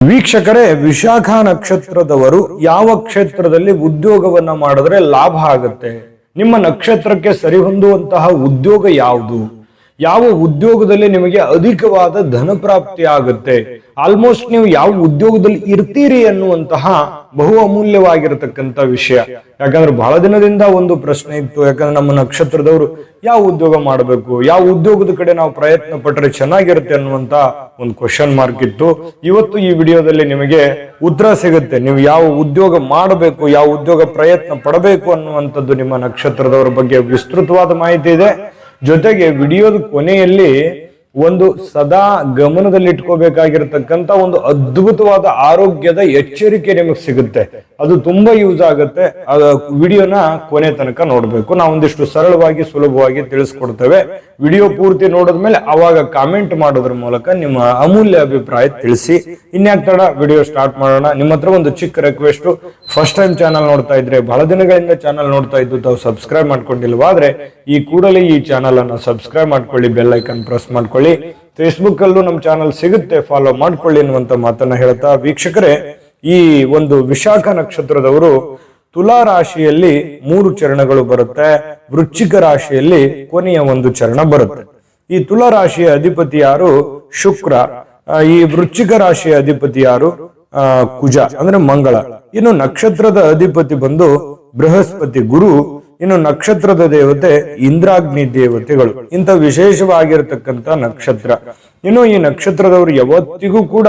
ವೀಕ್ಷಕರೇ ವಿಶಾಖ ನಕ್ಷತ್ರದವರು ಯಾವ ಕ್ಷೇತ್ರದಲ್ಲಿ ಉದ್ಯೋಗವನ್ನ ಮಾಡಿದ್ರೆ ಲಾಭ ಆಗುತ್ತೆ? ನಿಮ್ಮ ನಕ್ಷತ್ರಕ್ಕೆ ಸರಿಹೊಂದುವಂತಹ ಉದ್ಯೋಗ ಯಾವುದು? ಯಾವ ಉದ್ಯೋಗದಲ್ಲಿ ನಿಮಗೆ ಅಧಿಕವಾದ ಧನ ಪ್ರಾಪ್ತಿ ಆಗುತ್ತೆ? ಆಲ್ಮೋಸ್ಟ್ ನೀವು ಯಾವ ಉದ್ಯೋಗದಲ್ಲಿ ಇರ್ತೀರಿ ಅನ್ನುವಂತಹ ಬಹು ಅಮೂಲ್ಯವಾಗಿರತಕ್ಕಂತ ವಿಷಯ. ಯಾಕಂದ್ರೆ ಬಹಳ ದಿನದಿಂದ ಒಂದು ಪ್ರಶ್ನೆ ಇತ್ತು. ಯಾಕಂದ್ರೆ ನಮ್ಮ ನಕ್ಷತ್ರದವರು ಯಾವ ಉದ್ಯೋಗ ಮಾಡಬೇಕು? ಯಾವ ಉದ್ಯೋಗದ ಕಡೆ ನಾವು ಪ್ರಯತ್ನ ಪಟ್ಟರೆ ಚೆನ್ನಾಗಿರುತ್ತೆ ಅನ್ನುವಂತ ಒಂದು ಕ್ವಶನ್ ಮಾರ್ಕ್ ಇತ್ತು. ಇವತ್ತು ಈ ವಿಡಿಯೋದಲ್ಲಿ ನಿಮಗೆ ಉತ್ತರ ಸಿಗುತ್ತೆ. ನೀವು ಯಾವ ಉದ್ಯೋಗ ಮಾಡಬೇಕು, ಯಾವ ಉದ್ಯೋಗ ಪ್ರಯತ್ನ ಪಡಬೇಕು ಅನ್ನುವಂಥದ್ದು ನಿಮ್ಮ ನಕ್ಷತ್ರದವರ ಬಗ್ಗೆ ವಿಸ್ತೃತವಾದ ಮಾಹಿತಿ ಇದೆ. ಜೊತೆಗೆ ವಿಡಿಯೋದ ಕೊನೆಯಲ್ಲಿ ಒಂದು ಸದಾ ಗಮನದಲ್ಲಿಟ್ಕೋಬೇಕಾಗಿರತಕ್ಕಂತ ಒಂದು ಅದ್ಭುತವಾದ ಆರೋಗ್ಯದ ಎಚ್ಚರಿಕೆ ನಿಮಗೆ ಸಿಗುತ್ತೆ. ಅದು ತುಂಬಾ ಯೂಸ್ ಆಗುತ್ತೆ. ವಿಡಿಯೋನ ಕೊನೆ ತನಕ ನೋಡ್ಬೇಕು. ನಾವೊಂದಿಷ್ಟು ಸರಳವಾಗಿ ಸುಲಭವಾಗಿ ತಿಳಿಸ್ಕೊಡ್ತೇವೆ. ವಿಡಿಯೋ ಪೂರ್ತಿ ನೋಡಿದ್ಮೇಲೆ ಅವಾಗ ಕಾಮೆಂಟ್ ಮಾಡೋದ್ರ ಮೂಲಕ ನಿಮ್ಮ ಅಮೂಲ್ಯ ಅಭಿಪ್ರಾಯ ತಿಳಿಸಿ. ಇನ್ಯಾಕ್ ತಡ ವಿಡಿಯೋ ಸ್ಟಾರ್ಟ್ ಮಾಡೋಣ. ನಿಮ್ಮ ಹತ್ರ ಒಂದು ಚಿಕ್ಕ ರಿಕ್ವೆಸ್ಟ್ ಫಸ್ಟ್ ಟೈಮ್ ಚಾನಲ್ ನೋಡ್ತಾ ಇದ್ರೆ ಬಹಳ ದಿನಗಳಿಂದ ಚಾನಲ್ ನೋಡ್ತಾ ಇದ್ದು ತಾವು ಸಬ್ಸ್ಕ್ರೈಬ್ ಮಾಡ್ಕೊಂಡಿಲ್ವಾದ್ರೆ ಈ ಕೂಡಲೇ ಈ ಚಾನಲ್ ಅನ್ನ ಸಬ್ಸ್ಕ್ರೈಬ್ ಮಾಡ್ಕೊಳ್ಳಿ ಬೆಲ್ ಐಕನ್ ಪ್ರೆಸ್ ಮಾಡ್ಕೊಳ್ಳಿ. ಫೇಸ್ಬುಕ್ ಅಲ್ಲೂ ನಮ್ಮ ಚಾನಲ್ ಸಿಗುತ್ತೆ ಫಾಲೋ ಮಾಡ್ಕೊಳ್ಳಿ ಅನ್ನುವಂತ ಮಾತನ್ನ ಹೇಳ್ತಾ ವೀಕ್ಷಕರೇ, ಈ ಒಂದು ವಿಶಾಖ ನಕ್ಷತ್ರದವರು ತುಲಾ ರಾಶಿಯಲ್ಲಿ ಮೂರು ಚರಣಗಳು ಬರುತ್ತೆ. ವೃಶ್ಚಿಕ ರಾಶಿಯಲ್ಲಿ ಕೊನೆಯ ಒಂದು ಚರಣ ಬರುತ್ತೆ. ಈ ತುಲಾ ರಾಶಿಯ ಅಧಿಪತಿ ಯಾರು? ಶುಕ್ರ. ಈ ವೃಶ್ಚಿಕ ರಾಶಿಯ ಅಧಿಪತಿ ಯಾರು? ಕುಜ, ಅಂದ್ರೆ ಮಂಗಳ. ಇನ್ನು ನಕ್ಷತ್ರದ ಅಧಿಪತಿ ಬಂದು ಬೃಹಸ್ಪತಿ ಗುರು, ಇನ್ನು ನಕ್ಷತ್ರದ ದೇವತೆ ಇಂದ್ರಾಗ್ನಿ ದೇವತೆಗಳು. ಇಂಥ ವಿಶೇಷವಾಗಿರತಕ್ಕಂತ ನಕ್ಷತ್ರ. ಇನ್ನು ಈ ನಕ್ಷತ್ರದವರು ಯಾವತ್ತಿಗೂ ಕೂಡ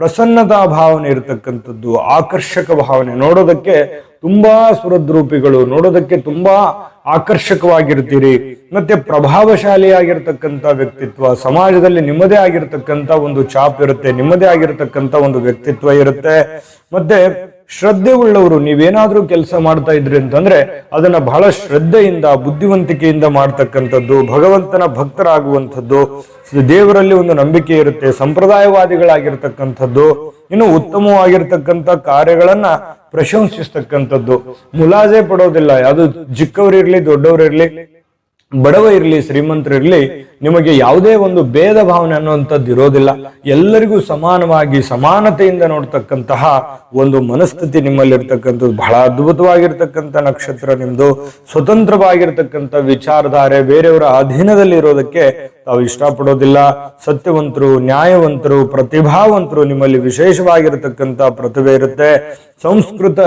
ಪ್ರಸನ್ನತಾ ಭಾವನೆ ಇರತಕ್ಕಂಥದ್ದು, ಆಕರ್ಷಕ ಭಾವನೆ. ನೋಡೋದಕ್ಕೆ ತುಂಬಾ ಸುರದ್ರೂಪಿಗಳು, ನೋಡೋದಕ್ಕೆ ತುಂಬಾ ಆಕರ್ಷಕವಾಗಿರ್ತೀರಿ. ಮತ್ತೆ ಪ್ರಭಾವಶಾಲಿಯಾಗಿರ್ತಕ್ಕಂಥ ವ್ಯಕ್ತಿತ್ವ, ಸಮಾಜದಲ್ಲಿ ನಿಮ್ಮದೇ ಆಗಿರ್ತಕ್ಕಂಥ ಒಂದು ಚಾಪ್ ಇರುತ್ತೆ, ನಿಮ್ಮದೇ ಆಗಿರ್ತಕ್ಕಂಥ ಒಂದು ವ್ಯಕ್ತಿತ್ವ ಇರುತ್ತೆ. ಮತ್ತೆ ಶ್ರದ್ಧೆ ಉಳ್ಳವರು ನೀವೇನಾದ್ರೂ ಕೆಲಸ ಮಾಡ್ತಾ ಇದ್ರಿ ಅಂತಂದ್ರೆ ಅದನ್ನ ಬಹಳ ಶ್ರದ್ಧೆಯಿಂದ, ಬುದ್ಧಿವಂತಿಕೆಯಿಂದ ಮಾಡ್ತಕ್ಕಂಥದ್ದು, ಭಗವಂತನ ಭಕ್ತರಾಗುವಂಥದ್ದು, ದೇವರಲ್ಲಿ ಒಂದು ನಂಬಿಕೆ ಇರುತ್ತೆ, ಸಂಪ್ರದಾಯವಾದಿಗಳಾಗಿರ್ತಕ್ಕಂಥದ್ದು, ಇನ್ನು ಉತ್ತಮವಾಗಿರ್ತಕ್ಕಂಥ ಕಾರ್ಯಗಳನ್ನ ಪ್ರಶಂಸಿಸ್ತಕ್ಕಂಥದ್ದು. ಮುಲಾಜೆ ಪಡೋದಿಲ್ಲ, ಯಾವುದು ಚಿಕ್ಕವರಿರ್ಲಿ, ದೊಡ್ಡವರಿರ್ಲಿ ಬಡವ ಇರ್ಲಿ ಶ್ರೀಮಂತರಿರ್ಲಿ ನಿಮಗೆ ಯಾವುದೇ ಒಂದು ಭೇದ ಭಾವನೆ ಅನ್ನುವಂಥದ್ದು ಇರೋದಿಲ್ಲ. ಎಲ್ಲರಿಗೂ ಸಮಾನವಾಗಿ, ಸಮಾನತೆಯಿಂದ ನೋಡ್ತಕ್ಕಂತಹ ಒಂದು ಮನಸ್ಥಿತಿ ನಿಮ್ಮಲ್ಲಿರ್ತಕ್ಕಂಥದ್ದು, ಬಹಳ ಅದ್ಭುತವಾಗಿರ್ತಕ್ಕಂಥ ನಕ್ಷತ್ರ ನಿಮ್ದು, ಸ್ವತಂತ್ರವಾಗಿರ್ತಕ್ಕಂಥ ವಿಚಾರಧಾರೆ ಬೇರೆಯವರ ಅಧೀನದಲ್ಲಿ ಇರೋದಕ್ಕೆ ತಾವು ಇಷ್ಟಪಡೋದಿಲ್ಲ. ಸತ್ಯವಂತರು, ನ್ಯಾಯವಂತರು, ಪ್ರತಿಭಾವಂತರು ನಿಮ್ಮಲ್ಲಿ ವಿಶೇಷವಾಗಿರತಕ್ಕಂಥ ಪ್ರತಿಭೆ ಇರುತ್ತೆ. ಸಂಸ್ಕೃತ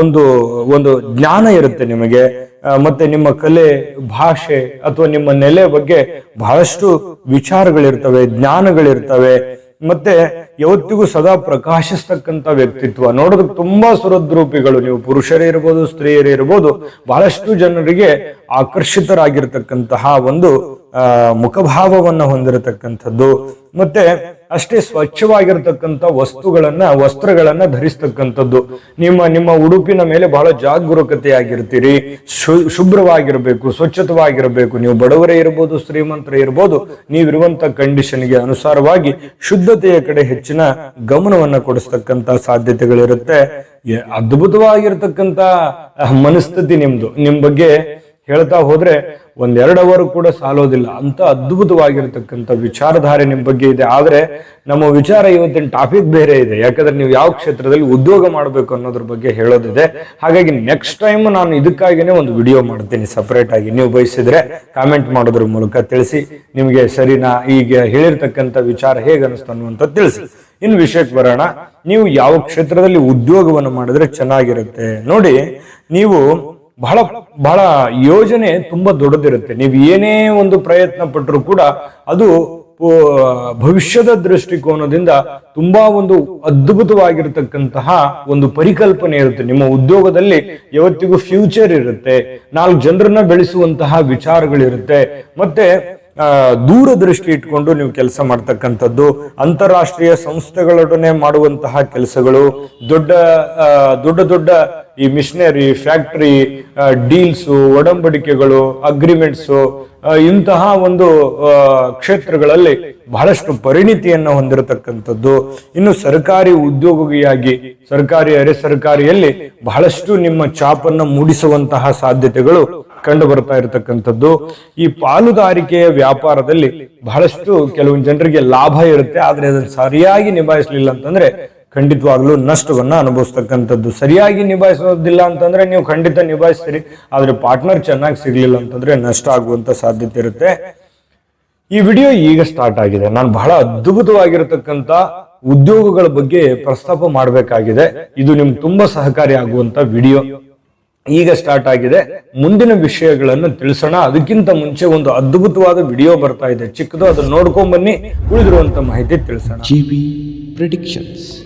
ಒಂದು ಒಂದು ಜ್ಞಾನ ಇರುತ್ತೆ ನಿಮಗೆ. ಮತ್ತೆ ನಿಮ್ಮ ಕಲೆ, ಭಾಷೆ ಅಥವಾ ನಿಮ್ಮ ನೆಲೆ ಬಗ್ಗೆ ಬಹಳಷ್ಟು ವಿಚಾರಗಳಿರ್ತವೆ, ಜ್ಞಾನಗಳಿರ್ತವೆ. ಮತ್ತೆ ಯಾವತ್ತಿಗೂ ಸದಾ ಪ್ರಕಾಶಿಸ್ತಕ್ಕಂಥ ವ್ಯಕ್ತಿತ್ವ. ನೋಡೋದಕ್ಕೆ ತುಂಬಾ ಸುರದ್ರೂಪಿಗಳು ನೀವು. ಪುರುಷರೇ ಇರ್ಬೋದು, ಸ್ತ್ರೀಯರೇ ಇರ್ಬೋದು, ಬಹಳಷ್ಟು ಜನರಿಗೆ ಆಕರ್ಷಿತರಾಗಿರ್ತಕ್ಕಂತಹ ಒಂದು ಮುಖಭಾವವನ್ನು ಹೊಂದಿರತಕ್ಕಂಥದ್ದು. ಮತ್ತೆ ಅಷ್ಟೇ ಸ್ವಚ್ಛವಾಗಿರ್ತಕ್ಕಂಥ ವಸ್ತುಗಳನ್ನ, ವಸ್ತ್ರಗಳನ್ನ ಧರಿಸ್ತಕ್ಕಂಥದ್ದು. ನಿಮ್ಮ ನಿಮ್ಮ ಉಡುಪಿನ ಮೇಲೆ ಬಹಳ ಜಾಗರೂಕತೆಯಾಗಿರ್ತೀರಿ. ಶು- ಶುಭ್ರವಾಗಿರಬೇಕು, ಸ್ವಚ್ಛತವಾಗಿರಬೇಕು. ನೀವು ಬಡವರೇ ಇರ್ಬೋದು, ಶ್ರೀಮಂತರೇ ಇರ್ಬೋದು ನೀವಿರುವಂತ ಕಂಡೀಷನ್ಗೆ ಅನುಸಾರವಾಗಿ ಶುದ್ಧತೆಯ ಕಡೆ ಹೆಚ್ಚಿನ ಗಮನವನ್ನ ಕೊಡಿಸ್ತಕ್ಕಂತ ಸಾಧ್ಯತೆಗಳಿರುತ್ತೆ. ಅದ್ಭುತವಾಗಿರ್ತಕ್ಕಂಥ ಅದ್ಭುತವಾಗಿರ್ತಕ್ಕಂತ ಮನಸ್ಥಿತಿ ನಿಮ್ದು. ನಿಮ್ ಬಗ್ಗೆ ಹೇಳ್ತಾ ಹೋದ್ರೆ ಒಂದೆರಡು ಅವರು ಕೂಡ ಸಾಲೋದಿಲ್ಲ. ಅಂತ ಅದ್ಭುತವಾಗಿರ್ತಕ್ಕಂಥ ವಿಚಾರಧಾರೆ ನಿಮ್ಮ ಬಗ್ಗೆ ಇದೆ. ಆದರೆ ನಮ್ಮ ವಿಚಾರ ಇವತ್ತಿನ ಟಾಪಿಕ್ ಬೇರೆ ಇದೆ. ಯಾಕಂದ್ರೆ ನೀವು ಯಾವ ಕ್ಷೇತ್ರದಲ್ಲಿ ಉದ್ಯೋಗ ಮಾಡಬೇಕು ಅನ್ನೋದ್ರ ಬಗ್ಗೆ ಹೇಳೋದಿದೆ. ಹಾಗಾಗಿ ನೆಕ್ಸ್ಟ್ ಟೈಮ್ ನಾನು ಇದಕ್ಕಾಗಿನೇ ಒಂದು ವಿಡಿಯೋ ಮಾಡ್ತೀನಿ ಸಪರೇಟ್ ಆಗಿ. ನೀವು ಬಯಸಿದ್ರೆ ಕಾಮೆಂಟ್ ಮಾಡೋದ್ರ ಮೂಲಕ ತಿಳಿಸಿ. ನಿಮಗೆ ಸರಿನಾ? ಈಗ ಹೇಳಿರ್ತಕ್ಕಂಥ ವಿಚಾರ ಹೇಗೆ ಅನಿಸ್ತು ಅನ್ನುವಂಥ ತಿಳಿಸಿ. ಇನ್ನು ವಿಷಯಕ್ಕೆ ಬರೋಣ. ನೀವು ಯಾವ ಕ್ಷೇತ್ರದಲ್ಲಿ ಉದ್ಯೋಗವನ್ನು ಮಾಡಿದ್ರೆ ಚೆನ್ನಾಗಿರುತ್ತೆ. ನೋಡಿ, ನೀವು ಬಹಳ ಬಹಳ ಯೋಜನೆ ತುಂಬಾ ದೊಡ್ಡದಿರುತ್ತೆ. ನೀವು ಏನೇ ಒಂದು ಪ್ರಯತ್ನ ಪಟ್ಟರು ಕೂಡ ಅದು ಭವಿಷ್ಯದ ದೃಷ್ಟಿಕೋನದಿಂದ ತುಂಬಾ ಒಂದು ಅದ್ಭುತವಾಗಿರತಕ್ಕಂತಹ ಒಂದು ಪರಿಕಲ್ಪನೆ ಇರುತ್ತೆ. ನಿಮ್ಮ ಉದ್ಯೋಗದಲ್ಲಿ ಯಾವತ್ತಿಗೂ ಫ್ಯೂಚರ್ ಇರುತ್ತೆ. ನಾಲ್ಕು ಜನರನ್ನ ಬೆಳೆಸುವಂತಹ ವಿಚಾರಗಳಿರುತ್ತೆ. ಮತ್ತೆ ದೂರದೃಷ್ಟಿ ಇಟ್ಕೊಂಡು ನೀವು ಕೆಲಸ ಮಾಡ್ತಕ್ಕಂಥದ್ದು, ಅಂತಾರಾಷ್ಟ್ರೀಯ ಸಂಸ್ಥೆಗಳೊಡನೆ ಮಾಡುವಂತಹ ಕೆಲಸಗಳು, ದೊಡ್ಡ ದೊಡ್ಡ ದೊಡ್ಡ ಈ ಮಿಷನರಿ, ಫ್ಯಾಕ್ಟರಿ ಡೀಲ್ಸು, ಒಡಂಬಡಿಕೆಗಳು, ಅಗ್ರಿಮೆಂಟ್ಸು ಇಂತಹ ಒಂದು ಕ್ಷೇತ್ರಗಳಲ್ಲಿ ಬಹಳಷ್ಟು ಪರಿಣಿತಿಯನ್ನು ಹೊಂದಿರತಕ್ಕಂಥದ್ದು. ಇನ್ನು ಸರ್ಕಾರಿ ಉದ್ಯೋಗಿಯಾಗಿ, ಸರ್ಕಾರಿ ಅರೆ ಸರ್ಕಾರಿಯಲ್ಲಿ ಬಹಳಷ್ಟು ನಿಮ್ಮ ಚಾಪನ್ನ ಮೂಡಿಸುವಂತಹ ಸಾಧ್ಯತೆಗಳು ಕಂಡು ಬರ್ತಾ ಇರತಕ್ಕಂಥದ್ದು. ಈ ಪಾಲುದಾರಿಕೆಯ ವ್ಯಾಪಾರದಲ್ಲಿ ಬಹಳಷ್ಟು ಕೆಲವೊಂದು ಜನರಿಗೆ ಲಾಭ ಇರುತ್ತೆ, ಆದ್ರೆ ಅದನ್ನು ಸರಿಯಾಗಿ ನಿಭಾಯಿಸಲಿಲ್ಲ ಅಂತಂದ್ರೆ ಖಂಡಿತವಾಗ್ಲೂ ನಷ್ಟವನ್ನ ಅನುಭವಿಸ್ತಕ್ಕಂಥದ್ದು. ಸರಿಯಾಗಿ ನಿಭಾಯಿಸೋದಿಲ್ಲ ಅಂತಂದ್ರೆ ನೀವು ಖಂಡಿತ ನಿಭಾಯಿಸ್ತೀರಿ. ಆದ್ರೆ ಪಾರ್ಟ್ನರ್ ಚೆನ್ನಾಗಿ ಸಿಗ್ಲಿಲ್ಲ ಅಂತಂದ್ರೆ ನಷ್ಟ ಆಗುವಂತ ಸಾಧ್ಯತೆ ಇರುತ್ತೆ. ಈ ವಿಡಿಯೋ ಈಗ ಸ್ಟಾರ್ಟ್ ಆಗಿದೆ. ನಾನು ಬಹಳ ಅದ್ಭುತವಾಗಿರತಕ್ಕಂತ ಉದ್ಯೋಗಗಳ ಬಗ್ಗೆ ಪ್ರಸ್ತಾಪ ಮಾಡಬೇಕಾಗಿದೆ. ಇದು ನಿಮ್ಗೆ ತುಂಬಾ ಸಹಕಾರಿ ಆಗುವಂತ ವಿಡಿಯೋ. ಈಗ ಸ್ಟಾರ್ಟ್ ಆಗಿದೆ. ಮುಂದಿನ ವಿಷಯಗಳನ್ನು ತಿಳಿಸೋಣ. ಅದಕ್ಕಿಂತ ಮುಂಚೆ ಒಂದು ಅದ್ಭುತವಾದ ವಿಡಿಯೋ ಬರ್ತಾ ಇದೆ. ಚಿಕ್ಕದು ಅದನ್ನ ನೋಡ್ಕೊಂಡ್ ಬನ್ನಿ. ಉಳಿದಿರುವಂತ ಮಾಹಿತಿ ತಿಳಿಸೋಣ. Predictions.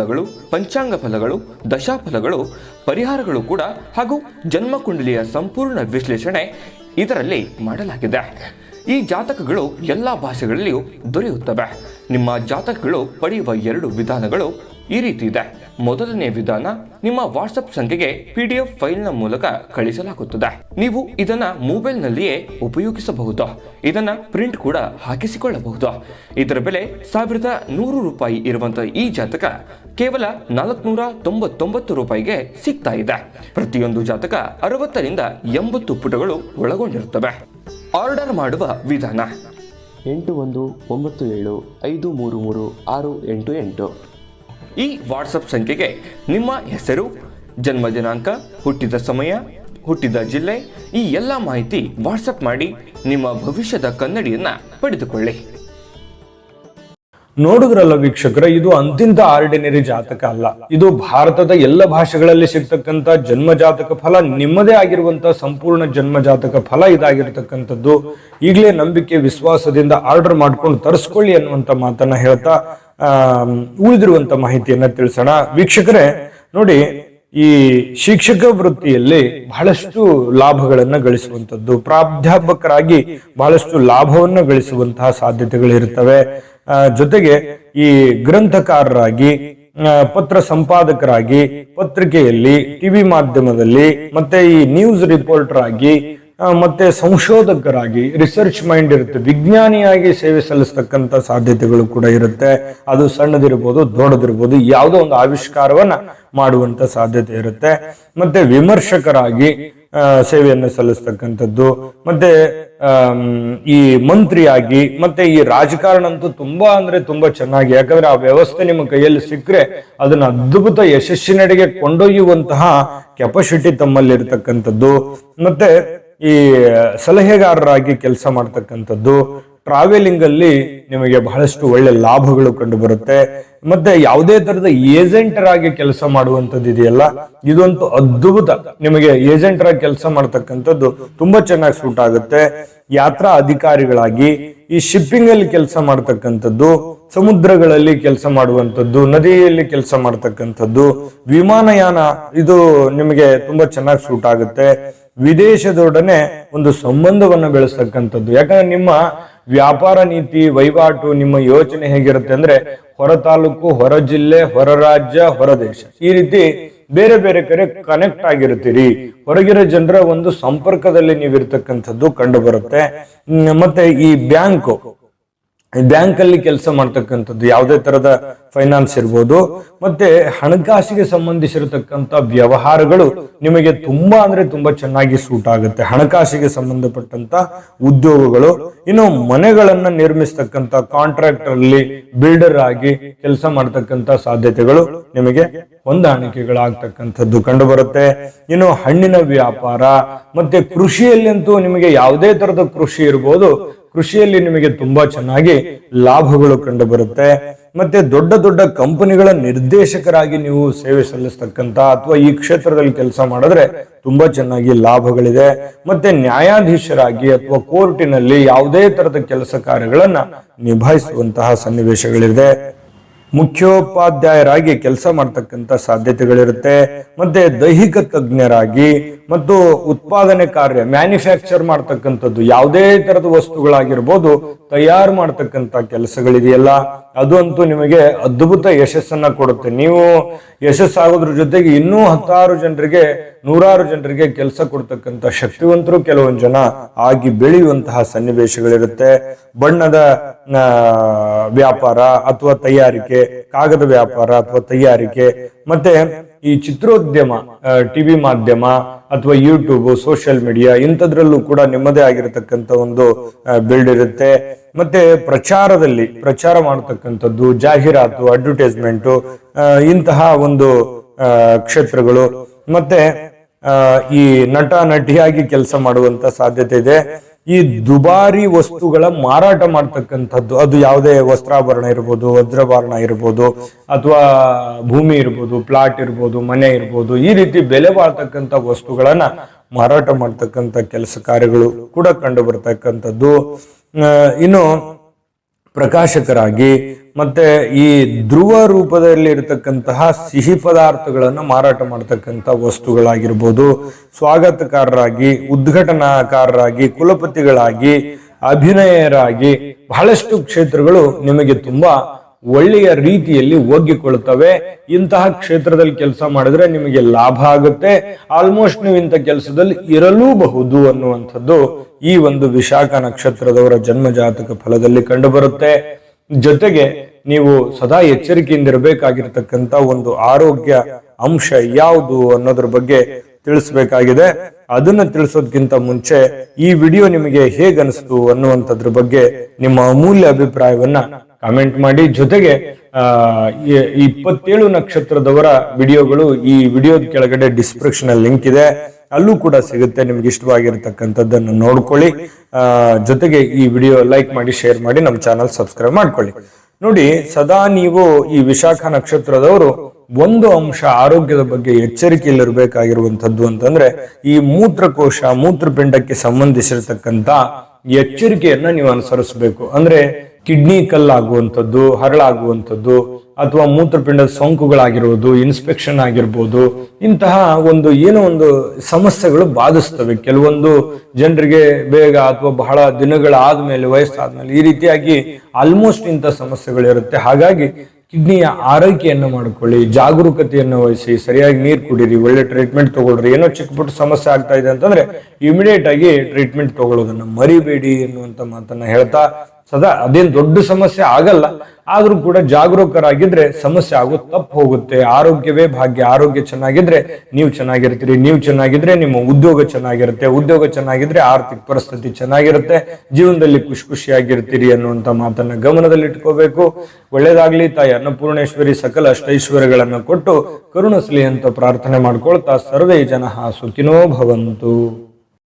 ಫಲಗಳು, ಪಂಚಾಂಗ ಫಲಗಳು, ದಶಾಫಲಗಳು, ಪರಿಹಾರಗಳು ಕೂಡ ಹಾಗೂ ಜನ್ಮಕುಂಡಲಿಯ ಸಂಪೂರ್ಣ ವಿಶ್ಲೇಷಣೆ ಇದರಲ್ಲಿ ಮಾಡಲಾಗಿದೆ. ಈ ಜಾತಕಗಳು ಎಲ್ಲ ಭಾಷೆಗಳಲ್ಲಿಯೂ ದೊರೆಯುತ್ತವೆ. ನಿಮ್ಮ ಜಾತಕಗಳು ಪಡೆಯುವ ಎರಡು ವಿಧಾನಗಳು ಈ ರೀತಿ ಇದೆ. ಮೊದಲನೇ ವಿಧಾನ, ನಿಮ್ಮ ವಾಟ್ಸಪ್ ಸಂಖ್ಯೆಗೆ ಪಿ ಡಿ ಎಫ್ ಫೈಲ್ನ ಮೂಲಕ ಕಳಿಸಲಾಗುತ್ತದೆ. ನೀವು ಇದನ್ನ ಮೊಬೈಲ್ನಲ್ಲಿಯೇ ಉಪಯೋಗಿಸಬಹುದು. ಇದನ್ನ ಪ್ರಿಂಟ್ ಕೂಡ ಹಾಕಿಸಿಕೊಳ್ಳಬಹುದು. ಇದರ ಬೆಲೆ ಸಾವಿರದ ನೂರು ರೂಪಾಯಿ ಇರುವಂತಹ ಈ ಜಾತಕ ಕೇವಲ ನಾಲ್ಕುನೂರ ತೊಂಬತ್ತೊಂಬತ್ತು ರೂಪಾಯಿಗೆ ಸಿಗ್ತಾ ಇದೆ. ಪ್ರತಿಯೊಂದು ಜಾತಕ ಅರವತ್ತರಿಂದ ಎಂಬತ್ತು ಪುಟಗಳು ಒಳಗೊಂಡಿರುತ್ತವೆ. ಆರ್ಡರ್ ಮಾಡುವ ವಿಧಾನ. ಎಂಟು ಒಂದು ಒಂಬತ್ತು ಏಳು ಐದು ಮೂರು ಮೂರು ಆರು ಎಂಟು ಎಂಟು. ಈ ವಾಟ್ಸಪ್ ಸಂಖ್ಯೆಗೆ ನಿಮ್ಮ ಹೆಸರು ಜನ್ಮ ದಿನಾಂಕ ಹುಟ್ಟಿದ ಸಮಯ ಹುಟ್ಟಿದ ಜಿಲ್ಲೆ ಈ ಎಲ್ಲ ಮಾಹಿತಿ ವಾಟ್ಸಪ್ ಮಾಡಿ ನಿಮ್ಮ ಭವಿಷ್ಯದ ಕನ್ನಡಿಯನ್ನು ಪಡೆದುಕೊಳ್ಳಿ. ನೋಡಿದ್ರಲ್ಲ ವೀಕ್ಷಕರ, ಇದು ಅಂತಿಂತ ಆರ್ಡಿನರಿ ಜಾತಕ ಅಲ್ಲ. ಇದು ಭಾರತದ ಎಲ್ಲ ಭಾಷೆಗಳಲ್ಲಿ ಸಿಗ್ತಕ್ಕಂತ ಜನ್ಮ ಜಾತಕ ಫಲ, ನಿಮ್ಮದೇ ಆಗಿರುವಂತ ಸಂಪೂರ್ಣ ಜನ್ಮ ಜಾತಕ ಫಲ ಇದಾಗಿರ್ತಕ್ಕಂಥದ್ದು. ಈಗಲೇ ನಂಬಿಕೆ, ವಿಶ್ವಾಸದಿಂದ ಆರ್ಡರ್ ಮಾಡ್ಕೊಂಡು ತರಿಸ್ಕೊಳ್ಳಿ ಅನ್ನುವಂತ ಮಾತನ್ನ ಹೇಳ್ತಾ ಉಳಿದಿರುವಂತ ಮಾಹಿತಿಯನ್ನ ತಿಳಿಸೋಣ. ವೀಕ್ಷಕರೇ, ನೋಡಿ ಈ ಶಿಕ್ಷಕ ವೃತ್ತಿಯಲ್ಲಿ ಬಹಳಷ್ಟು ಲಾಭಗಳನ್ನ ಗಳಿಸುವಂತದ್ದು ಪ್ರಾಧ್ಯಾಪಕರಾಗಿ ಬಹಳಷ್ಟು ಲಾಭವನ್ನು ಗಳಿಸುವಂತಹ ಸಾಧ್ಯತೆಗಳಿರುತ್ತವೆ. ಜೊತೆಗೆ ಈ ಗ್ರಂಥಕಾರರಾಗಿ ಪತ್ರ ಸಂಪಾದಕರಾಗಿ, ಪತ್ರಿಕೆಯಲ್ಲಿ, ಟಿವಿ ಮಾಧ್ಯಮದಲ್ಲಿ, ಮತ್ತೆ ಈ ನ್ಯೂಸ್ ರಿಪೋರ್ಟರ್ ಆಗಿ ಮತ್ತೆ ಸಂಶೋಧಕರಾಗಿ ರಿಸರ್ಚ್ ಮೈಂಡ್ ಇರುತ್ತೆ. ವಿಜ್ಞಾನಿಯಾಗಿ ಸೇವೆ ಸಲ್ಲಿಸ್ತಕ್ಕಂಥ ಸಾಧ್ಯತೆಗಳು ಕೂಡ ಇರುತ್ತೆ. ಅದು ಸಣ್ಣದಿರ್ಬೋದು, ದೊಡ್ಡದಿರ್ಬೋದು, ಯಾವುದೋ ಒಂದು ಆವಿಷ್ಕಾರವನ್ನ ಮಾಡುವಂತ ಸಾಧ್ಯತೆ ಇರುತ್ತೆ. ಮತ್ತೆ ವಿಮರ್ಶಕರಾಗಿ ಸೇವೆಯನ್ನು ಸಲ್ಲಿಸ್ತಕ್ಕಂಥದ್ದು, ಮತ್ತೆ ಈ ಮಂತ್ರಿಯಾಗಿ, ಮತ್ತೆ ಈ ರಾಜಕಾರಣ ಅಂತೂ ತುಂಬಾ ಅಂದ್ರೆ ತುಂಬಾ ಚೆನ್ನಾಗಿ, ಯಾಕಂದ್ರೆ ಆ ವ್ಯವಸ್ಥೆ ನಿಮ್ಮ ಕೈಯಲ್ಲಿ ಸಿಕ್ಕರೆ ಅದನ್ನ ಅದ್ಭುತ ಯಶಸ್ಸಿನೆಡೆಗೆ ಕೊಂಡೊಯ್ಯುವಂತಹ ಕೆಪಾಸಿಟಿ ತಮ್ಮಲ್ಲಿ ಇರತಕ್ಕಂಥದ್ದು ಮತ್ತೆ ಈ ಸಲಹೆಗಾರರಾಗಿ ಕೆಲಸ ಮಾಡ್ತಕ್ಕಂಥದ್ದು ಟ್ರಾವೆಲಿಂಗ್ ಅಲ್ಲಿ ನಿಮಗೆ ಬಹಳಷ್ಟು ಒಳ್ಳೆ ಲಾಭಗಳು ಕಂಡು ಬರುತ್ತೆ ಮತ್ತೆ ಯಾವುದೇ ತರದ ಏಜೆಂಟರ್ ಆಗಿ ಕೆಲಸ ಮಾಡುವಂತದ್ದು ಇದೆಯಲ್ಲ, ಇದಂತೂ ಅದ್ಭುತ. ನಿಮಗೆ ಏಜೆಂಟರ್ ಆಗಿ ಕೆಲಸ ಮಾಡ್ತಕ್ಕಂಥದ್ದು ತುಂಬಾ ಚೆನ್ನಾಗಿ ಸೂಟ್ ಆಗುತ್ತೆ. ಯಾತ್ರಾ ಅಧಿಕಾರಿಗಳಾಗಿ ಈ ಶಿಪ್ಪಿಂಗ್ ಅಲ್ಲಿ ಕೆಲಸ ಮಾಡ್ತಕ್ಕಂಥದ್ದು, ಸಮುದ್ರಗಳಲ್ಲಿ ಕೆಲಸ ಮಾಡುವಂತದ್ದು ನದಿಯಲ್ಲಿ ಕೆಲಸ ಮಾಡ್ತಕ್ಕಂಥದ್ದು, ವಿಮಾನಯಾನ ಇದು ನಿಮಗೆ ತುಂಬಾ ಚೆನ್ನಾಗಿ ಸೂಟ್ ಆಗುತ್ತೆ. ವಿದೇಶದೊಡನೆ ಒಂದು ಸಂಬಂಧವನ್ನು ಬೆಳೆಸ್ತಕ್ಕಂಥದ್ದು. ಯಾಕಂದ್ರೆ ನಿಮ್ಮ ವ್ಯಾಪಾರ ನೀತಿ, ವಹಿವಾಟು ನಿಮ್ಮ ಯೋಚನೆ ಹೇಗಿರುತ್ತೆ ಅಂದ್ರೆ ಹೊರ ತಾಲೂಕು, ಹೊರ ಜಿಲ್ಲೆ, ಹೊರ ರಾಜ್ಯ, ಹೊರ ದೇಶ. ಈ ರೀತಿ ಬೇರೆ ಬೇರೆ ಕಡೆ ಕನೆಕ್ಟ್ ಆಗಿರ್ತೀರಿ. ಹೊರಗಿರೋ ಜನರ ಒಂದು ಸಂಪರ್ಕದಲ್ಲಿ ನೀವಿರ್ತಕ್ಕಂಥದ್ದು ಕಂಡು ಬರುತ್ತೆ ಮತ್ತೆ ಈ ಬ್ಯಾಂಕು ಬ್ಯಾಂಕ್ ಅಲ್ಲಿ ಕೆಲಸ ಮಾಡ್ತಕ್ಕಂಥದ್ದು ಯಾವುದೇ ತರದ ಫೈನಾನ್ಸ್ ಇರ್ಬೋದು. ಮತ್ತೆ ಹಣಕಾಸಿಗೆ ಸಂಬಂಧಿಸಿರತಕ್ಕಂಥ ವ್ಯವಹಾರಗಳು ನಿಮಗೆ ತುಂಬಾ ಅಂದ್ರೆ ತುಂಬಾ ಚೆನ್ನಾಗಿ ಸೂಟ್ ಆಗುತ್ತೆ. ಹಣಕಾಸಿಗೆ ಸಂಬಂಧಪಟ್ಟಂತ ಉದ್ಯೋಗಗಳು, ಇನ್ನು ಮನೆಗಳನ್ನ ನಿರ್ಮಿಸ್ತಕ್ಕಂಥ ಕಾಂಟ್ರಾಕ್ಟರ್ ಅಲ್ಲಿ ಬಿಲ್ಡರ್ ಆಗಿ ಕೆಲಸ ಮಾಡ್ತಕ್ಕಂತ ಸಾಧ್ಯತೆಗಳು ನಿಮಗೆ ಹೊಂದಾಣಿಕೆಗಳಾಗ್ತಕ್ಕಂಥದ್ದು ಕಂಡು ಬರುತ್ತೆ ಇನ್ನು ಹಣ್ಣಿನ ವ್ಯಾಪಾರ, ಮತ್ತೆ ಕೃಷಿಯಲ್ಲಿ ಅಂತೂ ನಿಮಗೆ ಯಾವುದೇ ತರದ ಕೃಷಿ ಇರ್ಬೋದು. ಕೃಷಿಯಲ್ಲಿ ನಿಮಗೆ ತುಂಬಾ ಚೆನ್ನಾಗಿ ಲಾಭಗಳು ಕಂಡು ಬರುತ್ತೆ ಮತ್ತೆ ದೊಡ್ಡ ದೊಡ್ಡ ಕಂಪನಿಗಳ ನಿರ್ದೇಶಕರಾಗಿ ನೀವು ಸೇವೆ ಸಲ್ಲಿಸ್ತಕ್ಕಂತ ಅಥವಾ ಈ ಕ್ಷೇತ್ರದಲ್ಲಿ ಕೆಲಸ ಮಾಡಿದ್ರೆ ತುಂಬಾ ಚೆನ್ನಾಗಿ ಲಾಭಗಳಿದೆ. ಮತ್ತೆ ನ್ಯಾಯಾಧೀಶರಾಗಿ ಅಥವಾ ಕೋರ್ಟಿನಲ್ಲಿ ಯಾವುದೇ ತರದ ಕೆಲಸ ಕಾರ್ಯಗಳನ್ನ ನಿಭಾಯಿಸುವಂತಹ ಸನ್ನಿವೇಶಗಳಿದೆ. ಮುಖ್ಯೋಪಾಧ್ಯಾಯರಾಗಿ ಕೆಲಸ ಮಾಡ್ತಕ್ಕಂಥ ಸಾಧ್ಯತೆಗಳಿರುತ್ತೆ. ಮತ್ತೆ ದೈಹಿಕ ತಜ್ಞರಾಗಿ ಮತ್ತು ಉತ್ಪಾದನೆ ಕಾರ್ಯ ಮ್ಯಾನುಫ್ಯಾಕ್ಚರ್ ಮಾಡ್ತಕ್ಕಂಥದ್ದು, ಯಾವುದೇ ತರದ ವಸ್ತುಗಳಾಗಿರ್ಬೋದು, ತಯಾರು ಮಾಡ್ತಕ್ಕಂಥ ಕೆಲಸಗಳಿದೆಯಲ್ಲ ಅದು ಅಂತೂ ನಿಮಗೆ ಅದ್ಭುತ ಯಶಸ್ಸನ್ನ ಕೊಡುತ್ತೆ. ನೀವು ಯಶಸ್ಸಾಗೋದ್ರ ಜೊತೆಗೆ ಇನ್ನೂ ಹತ್ತಾರು ಜನರಿಗೆ, ನೂರಾರು ಜನರಿಗೆ ಕೆಲಸ ಕೊಡ್ತಕ್ಕಂಥ ಶಕ್ತಿವಂತರು ಕೆಲವೊಂದು ಜನ ಆಗಿ ಬೆಳೆಯುವಂತಹ ಸನ್ನಿವೇಶಗಳಿರುತ್ತೆ. ಬಣ್ಣದ ವ್ಯಾಪಾರ ಅಥವಾ ತಯಾರಿಕೆ, ಕಾಗದ ವ್ಯಾಪಾರ ಅಥವಾ ತಯಾರಿಕೆ, ಮತ್ತೆ ಈ ಚಿತ್ರೋದ್ಯಮ ಟಿವಿ ಮಾಧ್ಯಮ ಅಥವಾ ಯೂಟ್ಯೂಬ್ ಸೋಷಿಯಲ್ ಮೀಡಿಯಾ ಇಂಥದ್ರಲ್ಲೂ ಕೂಡ ನಿಮ್ಮದೇ ಆಗಿರತಕ್ಕಂತ ಒಂದು ಬಿಲ್ಡ್ ಇರುತ್ತೆ. ಮತ್ತೆ ಪ್ರಚಾರದಲ್ಲಿ, ಪ್ರಚಾರ ಮಾಡತಕ್ಕಂಥದ್ದು, ಜಾಹೀರಾತು ಅಡ್ವರ್ಟೈಸ್ಮೆಂಟು ಇಂತಹ ಒಂದು ಕ್ಷೇತ್ರಗಳು. ಮತ್ತೆ ಈ ನಟ, ನಟಿಯಾಗಿ ಕೆಲಸ ಮಾಡುವಂತ ಸಾಧ್ಯತೆ ಇದೆ. ಈ ದುಬಾರಿ ವಸ್ತುಗಳ ಮಾರಾಟ ಮಾಡ್ತಕ್ಕಂಥದ್ದು, ಅದು ಯಾವುದೇ ವಸ್ತ್ರಾಭರಣ ಇರ್ಬೋದು, ವಜ್ರಾಭರಣ ಇರ್ಬೋದು, ಅಥವಾ ಭೂಮಿ ಇರ್ಬೋದು, ಪ್ಲಾಟ್ ಇರ್ಬೋದು, ಮನೆ ಇರ್ಬೋದು, ಈ ರೀತಿ ಬೆಲೆ ಬಾಳ್ತಕ್ಕಂಥ ವಸ್ತುಗಳನ್ನ ಮಾರಾಟ ಮಾಡ್ತಕ್ಕಂಥ ಕೆಲಸ ಕಾರ್ಯಗಳು ಕೂಡ ಕಂಡು ಬರ್ತಕ್ಕಂಥದ್ದು. ಇನ್ನು ಪ್ರಕಾಶಕರಾಗಿ ಮತ್ತೆ ಈ ಧ್ರುವ ರೂಪದಲ್ಲಿ ಇರತಕ್ಕಂತಹ ಸಿಹಿ ಪದಾರ್ಥಗಳನ್ನು ಮಾರಾಟ ಮಾಡತಕ್ಕಂಥ ವಸ್ತುಗಳಾಗಿರ್ಬೋದು, ಸ್ವಾಗತಕಾರರಾಗಿ, ಉದ್ಘಾಟನಾಕಾರರಾಗಿ, ಕುಲಪತಿಗಳಾಗಿ, ಅಭಿನಯರಾಗಿ ಬಹಳಷ್ಟು ಕ್ಷೇತ್ರಗಳು ನಿಮಗೆ ತುಂಬಾ ಒಳ್ಳೆಯ ರೀತಿಯಲ್ಲಿ ಒಗ್ಗಿಕೊಳ್ಳುತ್ತವೆ. ಇಂತಹ ಕ್ಷೇತ್ರದಲ್ಲಿ ಕೆಲಸ ಮಾಡಿದ್ರೆ ನಿಮಗೆ ಲಾಭ ಆಗುತ್ತೆ. ಆಲ್ಮೋಸ್ಟ್ ನೀವು ಇಂಥ ಕೆಲಸದಲ್ಲಿ ಇರಲೂಬಹುದು ಅನ್ನುವಂಥದ್ದು ಈ ಒಂದು ವಿಶಾಖ ನಕ್ಷತ್ರದವರ ಜನ್ಮ ಜಾತಕ ಫಲದಲ್ಲಿ ಕಂಡುಬರುತ್ತೆ. ಜೊತೆಗೆ ನೀವು ಸದಾ ಎಚ್ಚರಿಕೆಯಿಂದ ಇರಬೇಕಾಗಿರ್ತಕ್ಕಂಥ ಒಂದು ಆರೋಗ್ಯ ಅಂಶ ಯಾವುದು ಅನ್ನೋದ್ರ ಬಗ್ಗೆ ತಿಳಿಸ್ಬೇಕಾಗಿದೆ. ಅದನ್ನ ತಿಳಿಸೋದ್ಕಿಂತ ಮುಂಚೆ ಈ ವಿಡಿಯೋ ನಿಮಗೆ ಹೇಗನ್ನಿಸ್ತು ಅನ್ನುವಂಥದ್ರ ಬಗ್ಗೆ ನಿಮ್ಮ ಅಮೂಲ್ಯ ಅಭಿಪ್ರಾಯವನ್ನ ಕಾಮೆಂಟ್ ಮಾಡಿ. ಜೊತೆಗೆ ಇಪ್ಪತ್ತೇಳು ನಕ್ಷತ್ರದವರ ವಿಡಿಯೋಗಳು ಈ ವಿಡಿಯೋದ ಕೆಳಗಡೆ ಡಿಸ್ಕ್ರಿಪ್ಷನ್ ಲಿಂಕ್ ಇದೆ. ಅಲ್ಲೂ ಕೂಡ ಸಿಗುತ್ತೆ. ನಿಮ್ಗೆ ಇಷ್ಟವಾಗಿರ್ತಕ್ಕಂಥದ್ದನ್ನು ನೋಡ್ಕೊಳ್ಳಿ. ಜೊತೆಗೆ ಈ ವಿಡಿಯೋ ಲೈಕ್ ಮಾಡಿ, ಶೇರ್ ಮಾಡಿ, ನಮ್ಮ ಚಾನಲ್ ಸಬ್ಸ್ಕ್ರೈಬ್ ಮಾಡ್ಕೊಳ್ಳಿ. ನೋಡಿ, ಸದಾ ನೀವು ಈ ವಿಶಾಖ ನಕ್ಷತ್ರದವರು ಒಂದು ಅಂಶ ಆರೋಗ್ಯದ ಬಗ್ಗೆ ಎಚ್ಚರಿಕೆಯಲ್ಲಿರಬೇಕಾಗಿರುವಂಥದ್ದು ಅಂತಂದ್ರೆ, ಈ ಮೂತ್ರಕೋಶ, ಮೂತ್ರಪಿಂಡಕ್ಕೆ ಸಂಬಂಧಿಸಿರತಕ್ಕಂತ ಎಚ್ಚರಿಕೆಯನ್ನ ನೀವು ಅನುಸರಿಸಬೇಕು. ಅಂದ್ರೆ ಕಿಡ್ನಿ ಕಲ್ಲಾಗುವಂಥದ್ದು, ಹರಳಾಗುವಂಥದ್ದು, ಅಥವಾ ಮೂತ್ರಪಿಂಡದ ಸೋಂಕುಗಳಾಗಿರ್ಬೋದು ಇನ್ಸ್ಪೆಕ್ಷನ್ ಆಗಿರ್ಬೋದು, ಇಂತಹ ಒಂದು ಏನೋ ಒಂದು ಸಮಸ್ಯೆಗಳು ಬಾಧಿಸ್ತವೆ. ಕೆಲವೊಂದು ಜನರಿಗೆ ಬೇಗ ಅಥವಾ ಬಹಳ ದಿನಗಳಾದ ಮೇಲೆ ವಯಸ್ಸಾದ್ಮೇಲೆ ಈ ರೀತಿಯಾಗಿ ಆಲ್ಮೋಸ್ಟ್ ಇಂಥ ಸಮಸ್ಯೆಗಳಿರುತ್ತೆ. ಹಾಗಾಗಿ ಕಿಡ್ನಿಯ ಆರೈಕೆಯನ್ನು ಮಾಡಿಕೊಳ್ಳಿ, ಜಾಗರೂಕತೆಯನ್ನು ವಹಿಸಿ, ಸರಿಯಾಗಿ ನೀರು ಕುಡೀರಿ, ಒಳ್ಳೆ ಟ್ರೀಟ್ಮೆಂಟ್ ತಗೊಳ್ರಿ, ಏನೋ ಚಿಕ್ಕ ಪುಟ್ಟ ಸಮಸ್ಯೆ ಆಗ್ತಾ ಇದೆ ಅಂತಂದ್ರೆ ಇಮಿಡಿಯೇಟ್ ಆಗಿ ಟ್ರೀಟ್ಮೆಂಟ್ ತಗೊಳ್ಳೋದನ್ನ ಮರಿಬೇಡಿ ಎನ್ನುವಂತ ಮಾತನ್ನ ಹೇಳ್ತಾ ಸದಾ ಅದೇನು ದೊಡ್ಡ ಸಮಸ್ಯೆ ಆಗಲ್ಲ, ಆದ್ರೂ ಕೂಡ ಜಾಗರೂಕರಾಗಿದ್ರೆ ಸಮಸ್ಯೆ ಆಗೋದು ತಪ್ಪು ಹೋಗುತ್ತೆ. ಆರೋಗ್ಯವೇ ಭಾಗ್ಯ. ಆರೋಗ್ಯ ಚೆನ್ನಾಗಿದ್ರೆ ನೀವು ಚೆನ್ನಾಗಿರ್ತೀರಿ. ನೀವು ಚೆನ್ನಾಗಿದ್ರೆ ನಿಮ್ಮ ಉದ್ಯೋಗ ಚೆನ್ನಾಗಿರುತ್ತೆ. ಉದ್ಯೋಗ ಚೆನ್ನಾಗಿದ್ರೆ ಆರ್ಥಿಕ ಪರಿಸ್ಥಿತಿ ಚೆನ್ನಾಗಿರುತ್ತೆ. ಜೀವನದಲ್ಲಿ ಖುಷಿ ಖುಷಿಯಾಗಿರ್ತೀರಿ ಅನ್ನುವಂತ ಮಾತನ್ನ ಗಮನದಲ್ಲಿ ಇಟ್ಕೋಬೇಕು ಒಳ್ಳೇದಾಗ್ಲಿ ತಾಯಿ ಅನ್ನಪೂರ್ಣೇಶ್ವರಿ ಸಕಲ ಅಷ್ಟೈಶ್ವರ್ಯಗಳನ್ನ ಕೊಟ್ಟು ಕರುಣಿಸ್ಲಿ ಅಂತ ಪ್ರಾರ್ಥನೆ ಮಾಡ್ಕೊಳ್ತಾ ಸರ್ವೇ ಜನ ಸುಖಿನೋ ಭವಂತು.